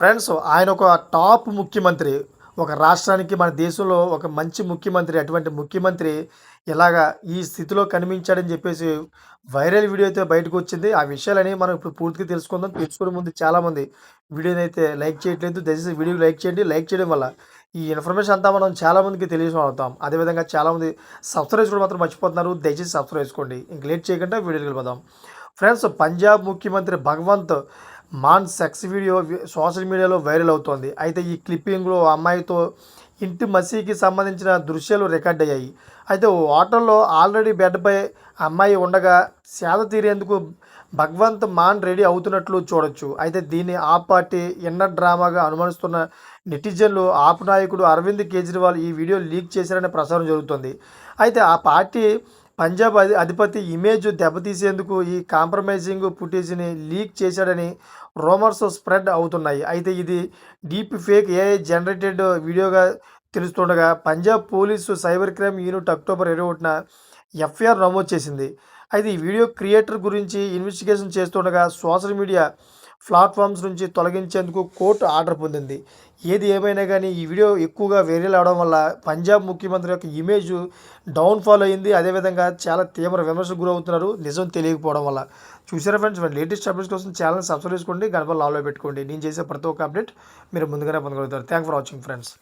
Friends ఆయన ఒక top ముఖ్యమంత్రి ఒక రాష్ట్రానికి మన దేశంలో ఒక మంచి ముఖ్యమంత్రి అటువంటి ముఖ్యమంత్రి ఇలాగా ఈ స్థితిలో కనిపించాడని చెప్పేసి వైరల్ వీడియో అయితే బయటకు వచ్చింది. ఆ విషయాలని మనం ఇప్పుడు పూర్తిగా తెలుసుకుందాం. తెలుసుకునే ముందు చాలామంది వీడియోని అయితే లైక్ చేయట్లేదు. దయచేసి వీడియో లైక్ చేయండి. లైక్ చేయడం వల్ల ఈ ఇన్ఫర్మేషన్ అంతా మనం చాలామందికి తెలియజేసి అదేవిధంగా చాలామంది సబ్స్క్రైబ్ చేసుకోవడం మాత్రం మర్చిపోతున్నారు. దయచేసి సబ్స్క్రైబ్ చేసుకోండి. ఇంక లేట్ చేయకుండా వీడియోకి వెళ్ళిపోదాం. ఫ్రెండ్స్ పంజాబ్ ముఖ్యమంత్రి Bhagwant Mann sex video social మీడియాలో వైరల్ అవుతోంది. అయితే ఈ క్లిప్పింగ్లో అమ్మాయితో ఇంటి మసీకి సంబంధించిన దృశ్యాలు రికార్డ్ అయ్యాయి. అయితే ఓ హోటల్లో ఆల్రెడీ బెడ్పై అమ్మాయి ఉండగా సేద తీరేందుకు భగవంత్ మాన్ రెడీ అవుతున్నట్లు చూడొచ్చు. అయితే దీన్ని ఆ పార్టీ ఇన్నర్ డ్రామాగా అనుమానిస్తున్న నెటిజన్లు ఆప్ నాయకుడు అరవింద్ కేజ్రీవాల్ ఈ వీడియో లీక్ చేశారనే ప్రచారం జరుగుతుంది. అయితే ఆ పార్టీ పంజాబ్ అధి అధిపతి ఇమేజ్ దెబ్బతీసేందుకు ఈ కాంప్రమైజింగ్ ఫుటేజ్ని లీక్ చేశాడని రూమర్స్ స్ప్రెడ్ అవుతున్నాయి. అయితే ఇది డీప్ ఫేక్ ఏఐ జనరేటెడ్ వీడియోగా తెలుస్తుండగా Punjab police cyber crime unit October ఇరవై ఒకటిన ఎఫ్ఐఆర్ నమోదు చేసింది. అయితే ఈ వీడియో క్రియేటర్ గురించి ఇన్వెస్టిగేషన్ చేస్తుండగా సోషల్ మీడియా ప్లాట్ఫామ్స్ నుంచి తొలగించేందుకు కోర్టు ఆర్డర్ పొందింది. ఏది ఏమైనా కానీ ఈ వీడియో ఎక్కువగా వైరల్ అవడం వల్ల పంజాబ్ ముఖ్యమంత్రి యొక్క ఇమేజ్ డౌన్ఫాల్ అయింది. అదేవిధంగా చాలా తీవ్ర విమర్శకు గురవుతున్నారు. నిజం తెలియకపోవడం వల్ల చూసారా ఫ్రెండ్స్? లేటెస్ట్ అప్డేట్స్ కోసం ఛానల్ సబ్స్క్రైబ్ చేసుకోండి. గడప లాలో పెట్టుకోండి. నేను చేసే ప్రతి ఒక్క అప్డేట్ మీరు ముందుగానే పొందగలుగుతారు. Thank for watching friends.